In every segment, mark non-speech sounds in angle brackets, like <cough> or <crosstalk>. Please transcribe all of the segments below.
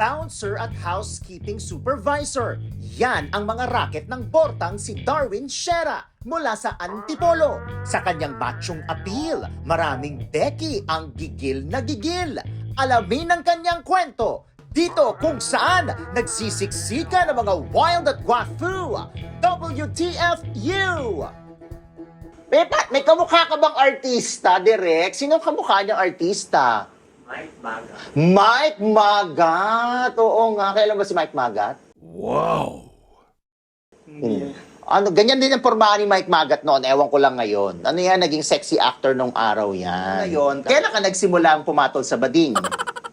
bouncer at housekeeping supervisor. Yan ang mga racket ng bortang si Darwin Shera mula sa Antipolo. Sa kanyang machong appeal, maraming Becky ang gigil na gigil. Alamin ang kanyang kwento dito kung saan nagsisiksika ng mga wild at wafu. WTFU! Pepa, may kamukha ka bang artista, Direk? Sino kamukha niyang artista? Mike Baga. Mike Magat. Oo nga. Kailan ba si Mike Magat? Hindi. Ano, ganyan din ang pormahan ni Mike Magat noon. Ewan ko lang ngayon. Ano yan, naging sexy actor nung araw yan. Ngayon, kailan ka nagsimula ang pumatol sa bading?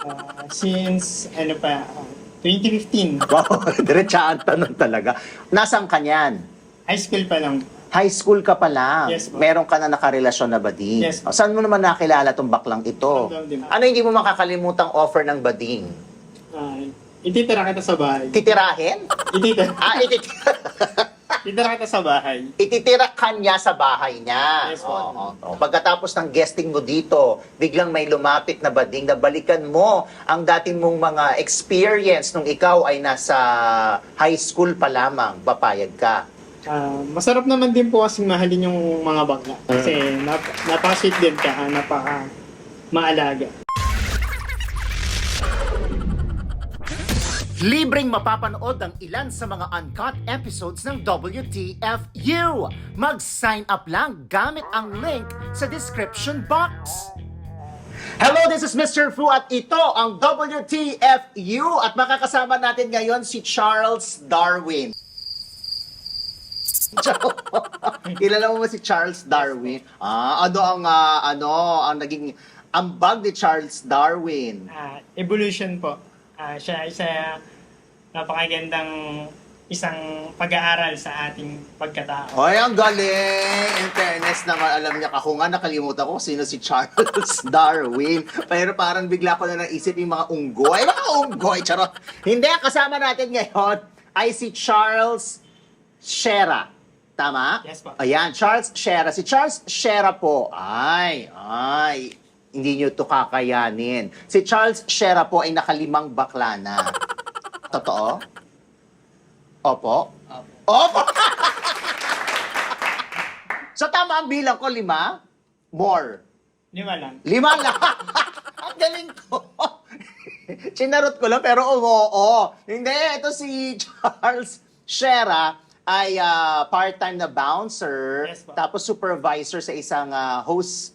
Ah, since, ano pa, ah, 2015, Wow, <laughs> diretsaan tanong talaga. Nasaan ka niyan? high school pa lang. High school ka pa lang. Yes, ma'am. Meron ka na nakarelasyon na bading. Yes, ma'am. O, saan mo naman nakilala tong baklang ito? Din. Ano hindi mo makakalimutang offer ng bading? Ah, ititira kita sa bahay. Titirahin? Ititira, <laughs> ah, ititira. <laughs> ititira kita sa bahay. ititira ka niya sa bahay niya. Yes, po. Oo, oo. Pagkatapos ng guesting mo dito, biglang may lumapit na bading na balikan mo ang dating mong mga experience nung ikaw ay nasa high school pa lamang, papayag ka. Ah, masarap naman din po kasi mahalin yung mga bakla. Kasi nap napaka-sweet din ka, ah, napaka maalaga. Libreng mapapanood ang ilan sa mga uncut episodes ng WTFU. Mag-sign up lang gamit ang link sa description box. Hello, this is Mr. Fu at ito ang WTFU at makakasama natin ngayon si Charles Darwin. <laughs> Kilala mo ba si Charles Darwin? Ah, ano ang ah, ano ang naging ambag ni Charles Darwin? Ah, evolution po. Ah, siya ay isa napakagandang isang pag-aaral sa ating pagkatao. Hoy, ang galing! In fairness naman, alam niya, ako nga nakalimutan ko sino si Charles <laughs> Darwin. Pero parang bigla ko na naisip yung mga unggoy. Mga unggoy, charot! Hindi, kasama natin ngayon ay si Charles Shera. Tama? Yes, po. Ayan, Charles Shera. Si Charles Shera po, ay, ay, hindi nyo to kakayanin. Si Charles Shera po ay nakalimang bakla na. <laughs> Totoo? Opo? Opo! <laughs> so tama ang bilang ko, lima? More. Lima lang. Lima lang. <laughs> ang galing ko. Sinarot ko lang, pero oo, oo. Hindi, ito si Charles Shera ay ah, part-time na bouncer, Yes, po. tapos supervisor sa isang ah, host,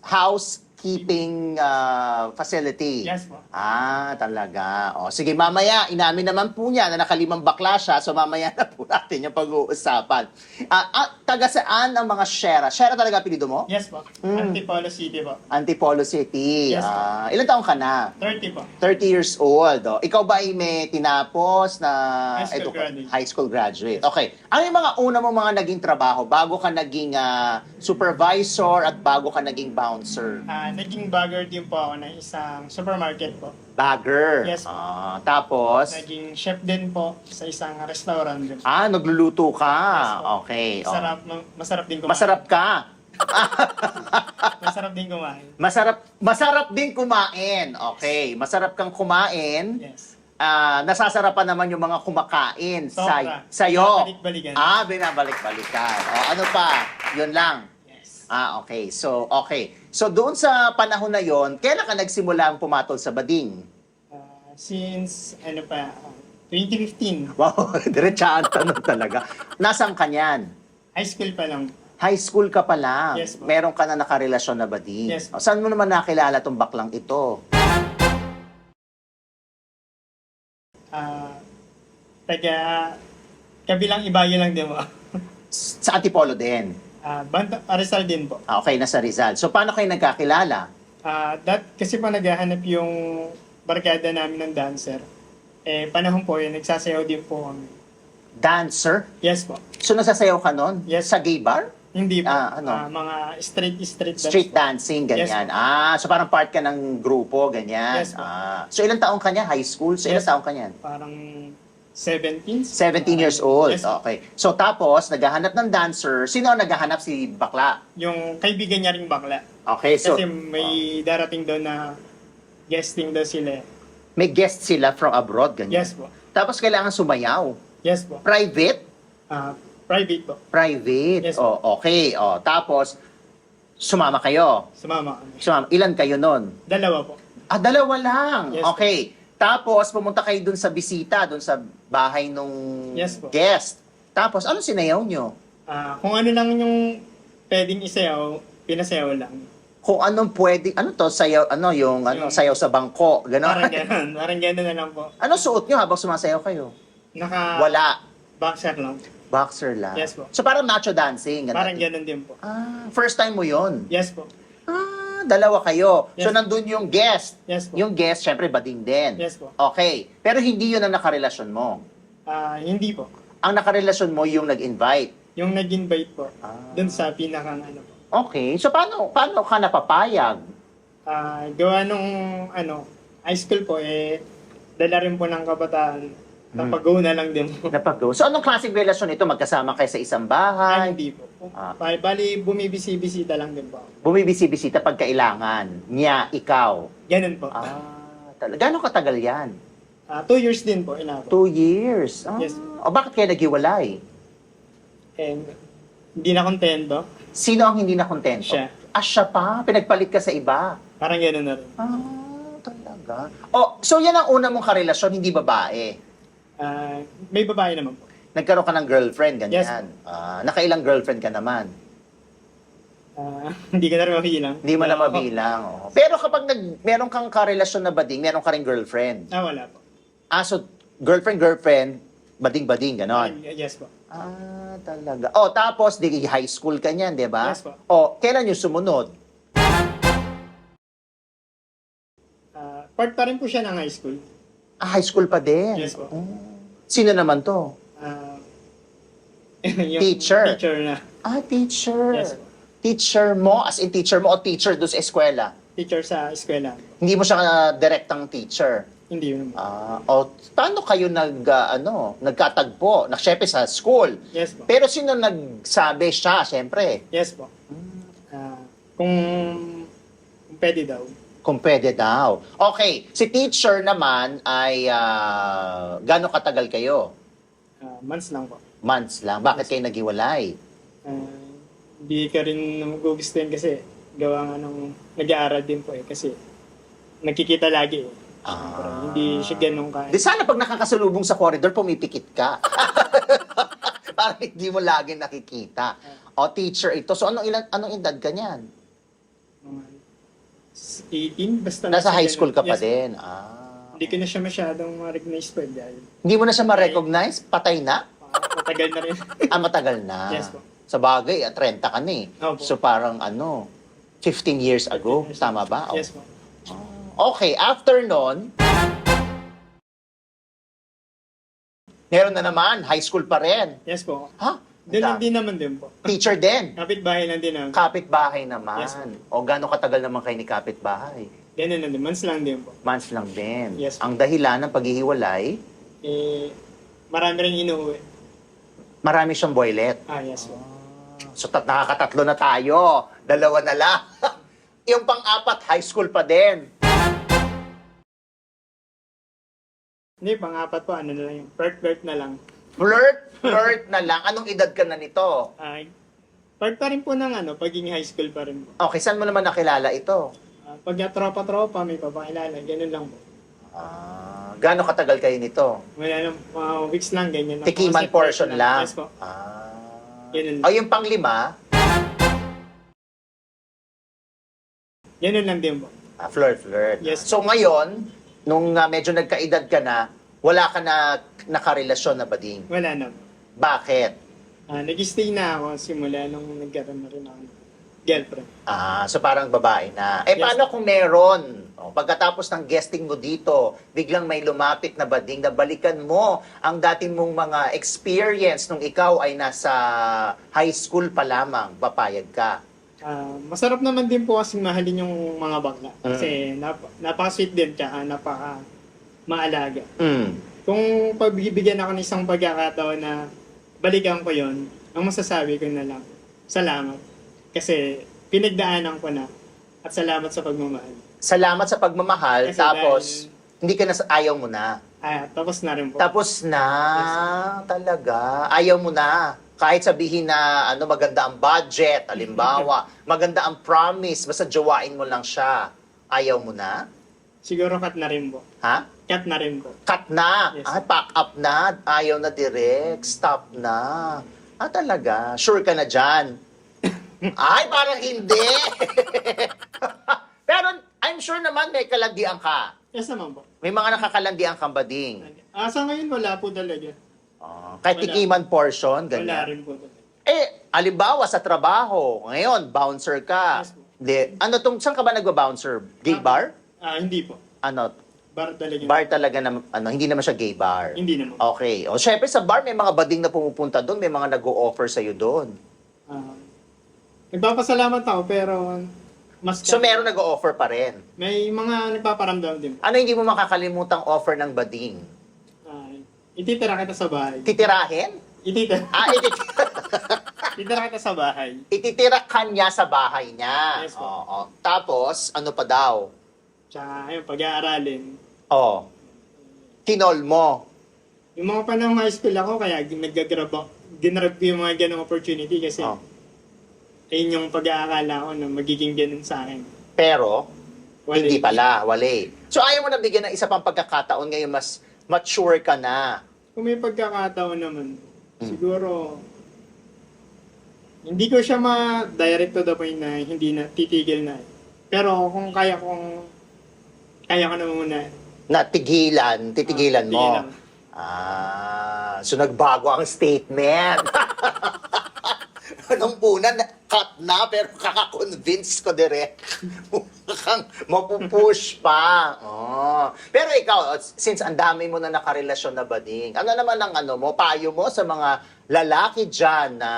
housekeeping ah, facility. Yes po. Ah, talaga. O, sige, mamaya, inamin naman po niya na nakalimang bakla siya, so mamaya na po natin yung pag-uusapan. Ah, ah, taga saan ang mga Shera? Shera talaga apelido mo? Yes po. Mm. Antipolo City po. Antipolo City. Yes, Ah, ilan taong ka na? 30 po. 30 years old. Oh. Ikaw ba ay may tinapos na High school graduate. high school graduate? Okay. Ano yung mga una mo mga naging trabaho bago ka naging ah, supervisor at bago ka naging bouncer? Ah, naging bagger din po ako ng isang supermarket po. Bagger. Yes. Ah, tapos, Naging chef din po sa isang restaurant din. ah, nagluluto ka. Yes, po. okay. oh. Masarap, ma- masarap din kumain. Masarap ka. <laughs> Masarap din kumain. Masarap masarap din kumain. Okay. Masarap kang kumain. Yes. Ah, nasasarapan naman yung mga kumakain Sobra. sa. Binabalik-balikan. Ah, binabalik-balikan. O, ano pa? Yun lang. Ah, okay. So, okay. So, doon sa panahon na yon, kailan ka nagsimula ang pumatol sa bading? Ah, since, ano pa, ah, 2015, Wow, <laughs> diretsaan tanong talaga. Nasaan ka niyan? high school pa lang. High school ka pa lang. Yes, ma'am. Meron ka na nakarelasyon na bading. Yes, O, saan mo naman nakilala tong baklang ito? Ah, taga, kabilang ibayo lang din mo. Sa Antipolo din. Ah, Banta, Arizal din po. Ah, okay, nasa Rizal. So, paano kayo nagkakilala? Ah, that, kasi po naghahanap yung barkada namin ng dancer. Eh, panahon po yun, nagsasayaw din po kami. Dancer? Yes po. So, nasasayaw ka nun? Yes. Sa gay bar? Hindi po. Ah, ano? Ah, mga street street dance Street po. dancing, ganyan. ah, so parang part ka ng grupo, ganyan. Yes, po. ah, so ilang taong ka niya? High school? So ilang Yes. taong ka niyan? Parang 17? 17 years old. Yes. Okay. So tapos, naghahanap ng dancer. Sino ang naghahanap? Si Bakla. Yung kaibigan niya ring bakla. Okay, so... Kasi may darating daw na guesting daw sila. May guest sila from abroad, ganyan. Yes po. Tapos kailangan sumayaw. Yes po. Private? Ah, private po. Private. Yes, oh, okay. Oh, tapos, sumama kayo. Sumama kami. Sumama. Ilan kayo nun? Dalawa po. Ah, dalawa lang. Yes, okay. Tapos, pumunta kayo dun sa bisita, dun sa bahay nung Yes, po. guest. Tapos, ano sinayaw nyo? Ah, kung ano lang yung pwedeng isayaw, pinasayaw lang. Kung anong pwede, ano to, sayaw, ano, yung, ano, Yung- sayaw sa bangko, Parang gano'n. gano'n. Parang gano'n na lang po. <laughs> ano suot nyo habang sumasayaw kayo? Naka Wala. boxer lang. Boxer lang. Yes, po. So, parang macho dancing. ganun. Parang gano'n din po. Ah, first time mo yon Yes po. Ah, dalawa kayo. So, Yes. nandun yung guest. Yes po. Yung guest, syempre, bading din. Yes po. Okay. Pero hindi yun ang nakarelasyon mo. Ah, hindi po. Ang nakarelasyon mo yung nag-invite. Yung nag-invite po. Ah. Dun sa pinakang ano po. Okay. So, paano, paano ka napapayag? Ah, gawa nung ano, high school po eh dala rin po ng kabataan. Hmm. Napag-go na lang din po. Napag-go. So, anong klaseng relasyon ito? Magkasama kayo sa isang Ay, bahay? hindi po. Ah. Bali, bali bumibisi-bisita lang din po. Bumibisi-bisita pag kailangan. Niya, ikaw. Ganun po. Ah, talaga. Gano'ng katagal yan? Ah, two years din po inabot. Two years. Ah. Yes. O bakit kayo naghiwalay? And hindi na kontento. Sino ang hindi na kontento? Siya. Ah, siya pa? Pinagpalit ka sa iba? Parang gano'n na rin. Ah, talaga. Oh, so yan ang una mong karelasyon, hindi babae. Ah, may babae naman po. Nagkaroon ka ng girlfriend, ganyan. Yes. Ah, nakailang girlfriend ka naman. Ah, <laughs> hindi ko na rin mabilang. Hindi mo na mabilang. oh. Pero kapag nag, meron kang karelasyon na bading, meron ka rin girlfriend. Ah, wala po. Ah, so girlfriend, girlfriend, bading-bading, ganon. Ah, yes po. Ah, talaga. Oh, tapos, di high school ka niyan, di ba? Yes po. Oh, kailan yung sumunod? Ah, part pa rin po siya ng high school. Ah, high school pa din. Yes po. Oh. Sino naman to? Ah, <laughs> yung Teacher. Teacher na. Ah, teacher. Yes. Teacher mo, as in teacher mo o teacher doon sa eskwela? Teacher sa eskwela. Hindi mo siya uh, direktang teacher. Hindi yun. Ah, o paano kayo nag ah, ano, nagkatagpo? Na syempre sa school. Yes po. Pero sino nagsabi siya, syempre? Yes po. Ah, kung, kung pwede daw. Kung pwede daw. Okay, si teacher naman ay uh, gaano katagal kayo? Ah, months lang po. Months lang. Bakit kayo naghiwalay? Ah, hindi ka rin magugustuhin kasi gawa nga nung nag-aaral din po eh. Kasi nagkikita lagi eh. Ah. hindi siya ganun ka. Di sana pag nakakasalubong sa corridor, pumipikit ka. <laughs> Para hindi mo lagi nakikita. O, teacher ito. So, anong, ilan, anong edad ka niyan? Mga 18, basta Nasa high school ka pa Yes. din. Ah. Hindi ko na siya masyadong ma-recognize pa dahil Hindi mo na siya ma-recognize? Patay na? ah, matagal na rin. <laughs> Ah, matagal na. Yes po. Sa bagay, ah, 30 ka na eh. Opo. So, parang ano, 15 years ago. Yes. Tama ba? O. yes po. Okay, after nun, meron na naman, high school pa rin. Yes po. Ha? Din, Da- din naman din po. Teacher din. Kapit-bahay lang din ang Kapitbahay naman. Yes, ma'am. o gano'ng katagal naman kayo ni kapitbahay? ganun na din. Months lang din po. Months lang din. Yes, Ang dahilan ng paghihiwalay, Eh, marami rin inuwi. marami siyang boylet. Ah, yes po. So tat nakakatatlo na tayo. Dalawa na lang. <laughs> Yung pang-apat, high school pa din. Hindi, pang-apat po, ano na lang yung flirt-flirt na lang. Flirt, flirt na lang. Anong edad ka na nito? Ay, part pa rin po ng ano, pagiging high school pa rin po. Okay, saan mo naman nakilala ito? Ah, pag tropa-tropa, may papakilala, ganun lang po. Ah, gaano katagal kayo nito? Wala lang, mga weeks lang, ganyan lang. Tikiman set portion lang. Yes po. Ah. Ganun. O yung panglima, Ganun lang din po. ah, flirt, flirt. Yes. So ngayon, nung ah, medyo nagkaedad ka na, wala ka na nakarelasyon na bading. Wala na. Bakit? Ah, nag-stay na ako simula nung nagkaroon na rin ako ng girlfriend. Ah, so parang babae na. Eh Yes. paano kung meron? O, pagkatapos ng guesting mo dito, biglang may lumapit na bading na balikan mo ang dati mong mga experience nung ikaw ay nasa high school pa lamang, papayag ka. Ah, masarap naman din po kasi mahalin yung mga bakla. Mm. Kasi nap- napaka-sweet din, tsaka napaka maalaga. Mm. Kung pagbibigyan ako ng isang pagkakataon na balikan ko yon, ang masasabi ko na lang, salamat. Kasi pinagdaanan ko na at salamat sa pagmamahal. Salamat sa pagmamahal, Kasi tapos dahil Hindi ka na, sa- ayaw mo na. Ah, tapos na rin po. Tapos na, talaga. Ayaw mo na. Kahit sabihin na ano maganda ang budget, halimbawa, <laughs> maganda ang promise, basta jowain mo lang siya. Ayaw mo na? Siguro cut na rin po. Ha? Cut na rin po. Cut na. Yes. Ah, pack up na. Ayaw na direct. Stop na. Ah, talaga. Sure ka na dyan. <coughs> Ay, parang hindi. <laughs> Pero I'm sure naman may kalandian ka. Yes naman po. May mga nakakalandian kang bading. Ah, sa ngayon wala po talaga. Ah, kahit Wala. tikiman portion, Wala ganyan. rin po talaga. Eh, alimbawa sa trabaho, ngayon, bouncer ka. Yes po. Hindi. Ano tong, saan ka ba nagba-bouncer? Gay Ah, bar? Ah, hindi po. Ano, Bar talaga. bar talaga na, ano, hindi naman siya gay bar. Hindi naman. Okay. O, syempre sa bar, may mga bading na pumupunta doon, may mga nag-o-offer sa'yo doon. Ah, nagpapasalamat ako pero mas So, meron nag-o-offer pa rin. may mga nagpaparamdam din. Ano hindi mo makakalimutang offer ng bading? Ah, ititira kita sa bahay. Titirahin? Ititira, Ah, itit- <laughs> ititira kita sa bahay. ititira ka niya sa bahay niya. Yes po. Oo. Tapos, ano pa daw? Tsaka, ayun, pag-aaralin. Oh. Kinol mo. Yung mga panahon high school ako, kaya nag-grab ako. Ginrab ko yung mga ganong opportunity kasi Oh. ayun yung pag-aakala ko na magiging ganun sa akin. Pero, Wala. hindi pala. Wale. So, ayaw mo na bigyan ng isa pang pagkakataon ngayon mas mature ka na. Kung may pagkakataon naman, Mm. siguro, hindi ko siya ma-direct to the point na hindi na titigil na. Pero kung kaya kong, kaya ko na muna. Na tigilan, titigilan mo. tigilan. Ah, so nagbago ang statement. <laughs> Nung una, na- cut na, pero kaka-convince ko direct. Mukhang mapupush pa. Oh. Pero ikaw, since ang dami mo na nakarelasyon na bading, ano naman ang ano mo, payo mo sa mga lalaki dyan na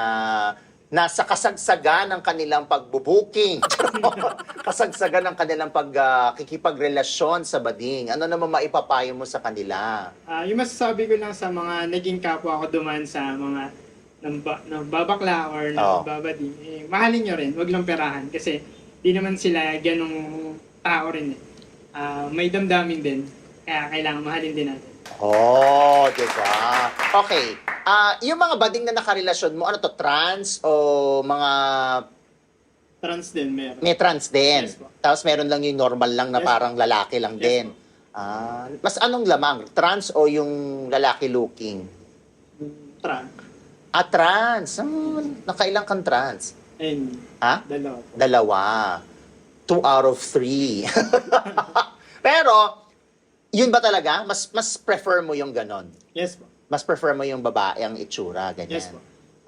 nasa kasagsagan ng kanilang pagbubuking, <laughs> kasagsagan ng kanilang pagkikipagrelasyon sa bading. Ano naman maipapayo mo sa kanila? Ah, yung masasabi ko lang sa mga naging kapwa ko duman sa mga nababakla or nababading, eh, mahalin nyo rin, wag lang perahan. Kasi di naman sila ganong tao rin eh. Ah, may damdamin din. Kaya kailangan mahalin din natin. Oh, di ba? Okay. Ah, yung mga bading na nakarelasyon mo, ano to, trans o mga Trans din meron. may trans din? Yes po. Tapos meron lang yung normal lang na Yes parang lalaki lang Yes din. po. Ah, mas anong lamang? Trans o yung lalaki looking? Trans. Ah, trans. Hmm, nakailang kang trans? Ayun, Ha? dalawa po. Dalawa. Two out of three. <laughs> Pero, yun ba talaga? Mas mas prefer mo yung ganon? Yes po. Mas prefer mo yung babae ang itsura, ganyan? Yes po.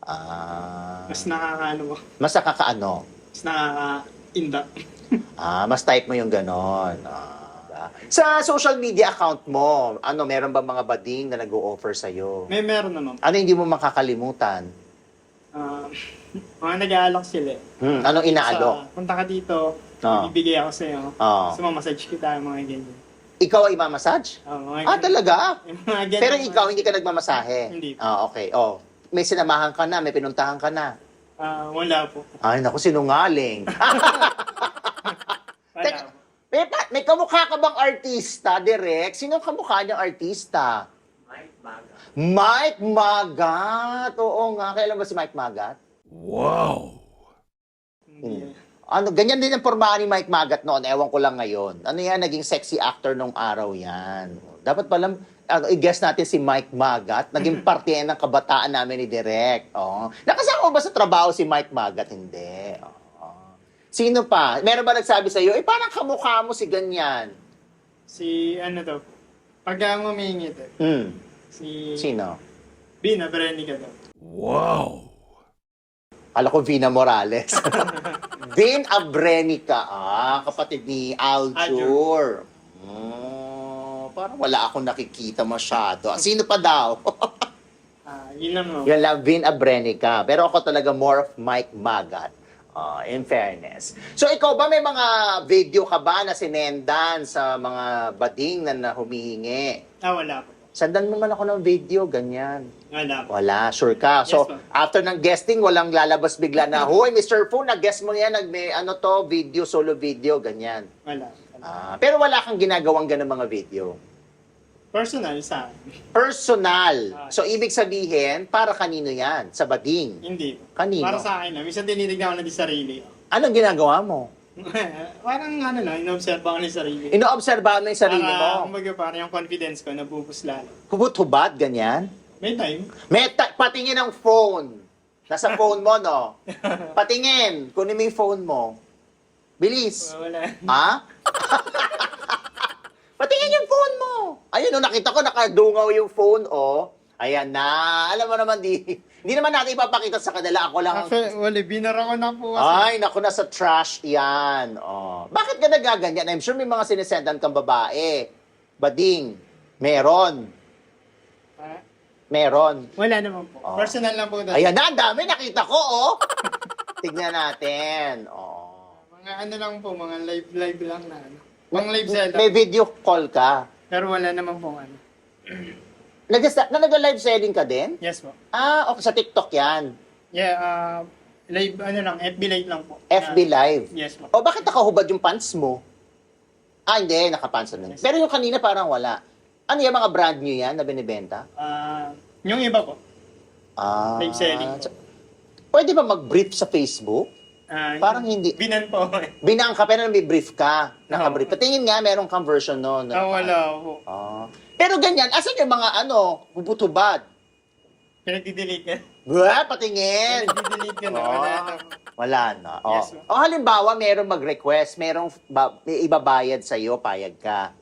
Ah. Mas nakakaano po. Mas nakakaano? Mas nakaka-induct. <laughs> Ah, mas type mo yung ganon. Ah. Sa social media account mo, ano, meron ba mga bading na nag-o-offer sa'yo? May meron naman. Ano hindi mo makakalimutan? Ah, <laughs> mga nag-aalok sila. eh. Hmm, anong inaalok? Sa, punta ka dito, Ah. ibibigay ako sa'yo. Ah. Gusto mo massage kita, mga ganyan. Ikaw ay mamassage? Ah, mga Ah, talaga? <laughs> Yung mga ganyan, Pero ikaw, hindi ka nagmamasahe? Hindi. Ah, okay. Oh, may sinamahan ka na, may pinuntahan ka na. Ah, wala po. Ay, naku, sinungaling. <laughs> <laughs> Wala Teka, po. may, pa- may kamukha ka bang artista, Direk? Sino ang kamukha niyang artista? Mike Baga. Mike Magat. Oo nga. Kailan ba si Mike Magat? Hindi. Ano, ganyan din ang pormahan ni Mike Magat noon. Ewan ko lang ngayon. Ano yan, naging sexy actor nung araw yan. Dapat pala, ano, i-guess natin si Mike Magat. Naging parte yan ng kabataan namin ni Direk. Oh. Nakasama mo ba sa trabaho si Mike Magat? Hindi. Oo. Sino pa? Meron ba nagsabi sa'yo, eh parang kamukha mo si ganyan? Si, ano to, pag uh, ngumingit eh, Hmm. si Sino? Bina Berenica to. Kala ko Vina Morales. <laughs> Vin Abrenica. Ah, kapatid ni Aljur. Oh, parang wala akong nakikita masyado. Ah, Sino pa daw? <laughs> Ah, yun lang no. Yan lang, Vin Abrenica. Pero ako talaga more of Mike Magat. Ah, in fairness. So ikaw ba may mga video ka ba na sinendan sa mga bading na, na humihingi? Ah, wala po. Sandan mo man ako ng video, ganyan. Wala. Wala, sure ka. So, Yes, after ng guesting, walang lalabas bigla na, Hoy, Mr. Fu, nag-guest mo yan, nag may, ano to, video, solo video, ganyan. Wala. Ah, pero wala kang ginagawang ganun mga video. Personal sa akin. Personal. Ah. So, ibig sabihin, para kanino yan? Sa bading. Hindi. Kanino? Para sa akin lang. Minsan tinitignan ko na di sarili. Anong ginagawa mo? <laughs> parang ano lang, inoobserve ko na yung sarili. Inoobserbahan mo yung sarili Para, mo. kumbaga parang yung confidence ko nabubus lalo. Hubot-hubad, ganyan. May time. May ta- patingin ang phone. Nasa <laughs> phone mo, no? <laughs> Patingin. Kunin mo yung phone mo. Bilis. Wala. Ha? Patingin yung phone mo. Ayun, no, nakita ko, nakadungaw yung phone, oh. Ayan na. Alam mo naman, di, hindi naman natin ipapakita sa kanila. Ako lang ang Actually, wala, binara ko na po kasi. Ay, naku, nasa trash yan. Oh. Bakit ka nagaganyan? I'm sure may mga sinisendan kang babae. Bading. Meron. Ah, Meron. wala naman po. Oh. Personal lang po. dahil- Ayan na, ang dami. Nakita ko, oh. <laughs> Tignan natin. Oh. Mga ano lang po, mga live-live lang na ano. Pang live setup. May video call ka. Pero wala naman po ano. <clears throat> Nag na nag-live selling ka din? Yes po. Ah, okay. Sa TikTok yan. Yeah, uh, live, ano lang, FB live lang po. FB Ah, Live. yes po. O, bakit nakahubad yung pants mo? Ah, hindi. Nakapants na. Yes. Pero yung kanina parang wala. Ano yung mga brand new yan na binibenta? Ah, yung iba po. Ah. Live selling po. Pwede ba mag-brief sa Facebook? Ah, Parang hindi. Binan po. <laughs> Binang ka, pero may brief ka. Naka-brief. Patingin nga, meron kang version noon. Ah, wala po. Ah. Pero ganyan, asan yung mga ano, bubutubad? Pinagdi-delete ka. Ba, patingin. Pinagdi-delete ka na. Ah. Wala na. Wala na. Oh. Yes, ma'am. o halimbawa, meron mag-request, merong ba, may ibabayad sa iyo, payag ka.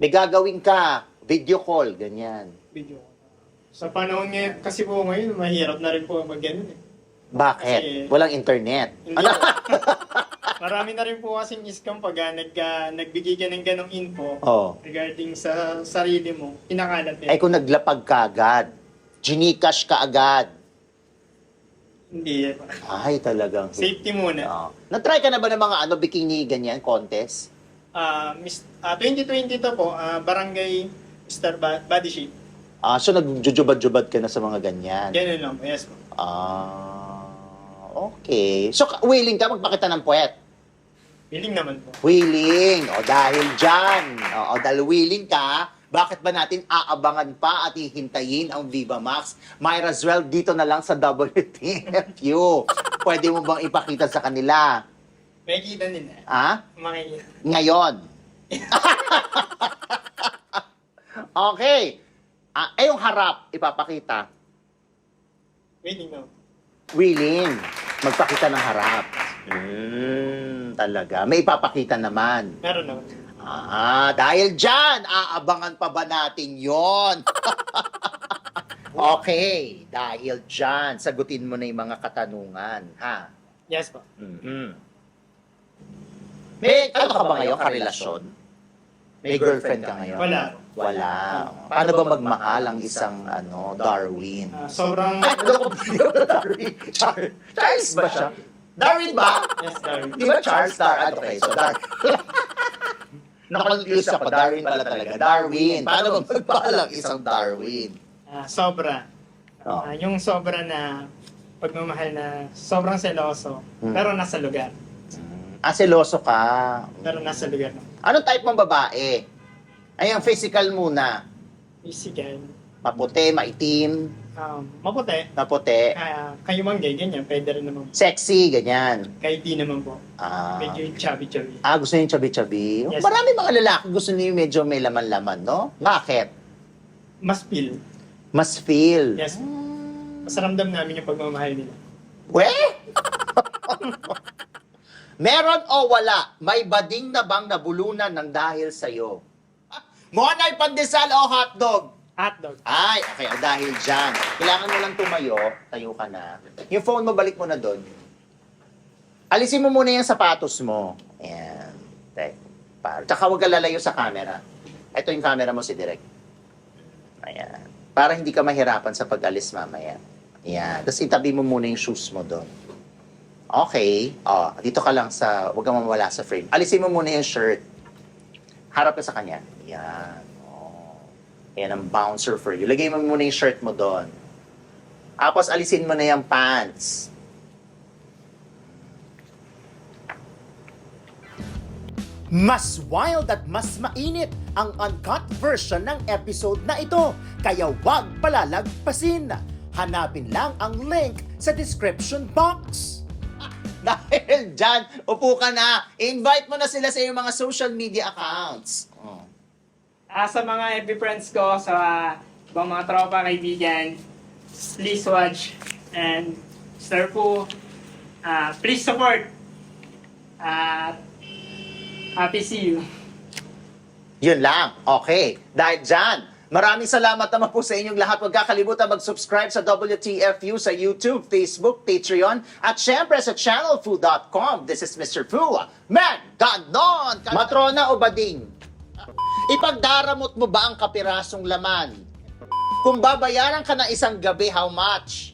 May gagawin ka, video call, ganyan. Video. Sa panahon ngayon, kasi po ngayon, mahirap na rin po mag ganun eh. Bakit? Kasi- Walang internet. Hindi Ano? <laughs> Marami na rin po kasing scam pag ah, nag, ah, nagbigay ka ng ganong info oh. regarding sa sarili mo, kinakalat Ay din. kung naglapag ka agad, ginikash ka agad. Hindi. eh. Ay, talagang. Safety muna. Oo. Na-try ka na ba ng mga ano, bikini ganyan, contest? Ah, mis- ah, 2020 to po, ah, barangay Star ba- Body Shape. Ah, so nagjujubad-jubad ka na sa mga ganyan. Ganun lang po, yes po. Ah, okay. So, ka- willing ka magpakita ng puwet? Willing naman po. Willing. O dahil dyan, o dahil willing ka, bakit ba natin aabangan pa at hihintayin ang Viva Max? Might as well dito na lang sa WTFU. <laughs> Pwede mo bang ipakita sa kanila? May kita nila. Ha? Makikita. Ngayon. <laughs> okay. Ah, eh yung harap, ipapakita. Willing naman. Willing. Magpakita ng harap. Hmm, talaga. May ipapakita naman. Meron naman. Ah, dahil dyan, aabangan pa ba natin yon? <laughs> okay, dahil dyan, sagutin mo na yung mga katanungan, ha? Yes po. Mhm. May, ano ka ba ngayon, karelasyon? May girlfriend ka ngayon? Wala. Wala. Paano ba magmahal ang isang, ano, Darwin? Ah, sobrang... Ay, <laughs> ano ko Darwin? Charles, Charles ba siya? Darwin ba? yes, Darwin. Di ba Charles Dar? <laughs> Okay, so Darwin. Nakakonfuse ako. Darwin pala talaga. Darwin. Paano ba magmahal ang isang Darwin? Ah, sobra. Oh. Ah, yung sobra na pagmamahal na sobrang seloso, Hmm. pero nasa lugar. Ah, seloso ka. Pero nasa lugar na. Anong type mong babae? Ay, ang physical muna. Physical. Maputi, maitim, Um, maputi. maputi, Ah, kayo man gay, ganyan. Pwede rin naman. sexy, ganyan. Kahit di naman po. Ah, Medyo chubby-chubby. ah gusto niyo yung chubby-chubby? Yes. Marami mga lalaki gusto niyo yung medyo may laman-laman, no? Bakit? Mas feel. Mas feel. Yes. Mas ramdam namin yung pagmamahal nila. We? <laughs> Meron o wala, may bading na bang nabulunan ng dahil sa'yo? Ah, Monay pandesal o hotdog? Hotdog. Ay, okay, o dahil dyan. Kailangan mo lang tumayo, tayo ka na. Yung phone mo, balik mo na doon. Alisin mo muna yung sapatos mo. Ayan. Tek. Para. Tsaka huwag ka lalayo sa camera. Ito yung camera mo si Direk. Ayan. Para hindi ka mahirapan sa pag-alis mamaya. Ayan. Tapos itabi mo muna yung shoes mo doon. Okay. O, dito ka lang sa, huwag kang mamawala sa frame. Alisin mo muna yung shirt. Harap ka sa kanya. Ayan. Oh. Ayan ang bouncer for you. Lagay mo muna yung shirt mo doon. Tapos alisin mo na yung pants. Mas wild at mas mainit ang uncut version ng episode na ito, kaya wag palalagpasin. Hanapin lang ang link sa description box. <laughs> Dahil dyan, upo ka na. Invite mo na sila sa iyong mga social media accounts. Oh. Ah, sa mga FB friends ko, sa ibang mga tropa, kaibigan, please watch and Sir po, ah, please support. At happy see you. Yun lang. Okay. Dahil dyan, maraming salamat naman po sa inyong lahat. Huwag kakalimutan mag-subscribe sa WTFU sa YouTube, Facebook, Patreon, at syempre sa channelfu.com. This is Mr. Fu. Man, ganon! Matrona o bading? Ipagdaramot mo ba ang kapirasong laman? Kung babayaran ka ng isang gabi, how much?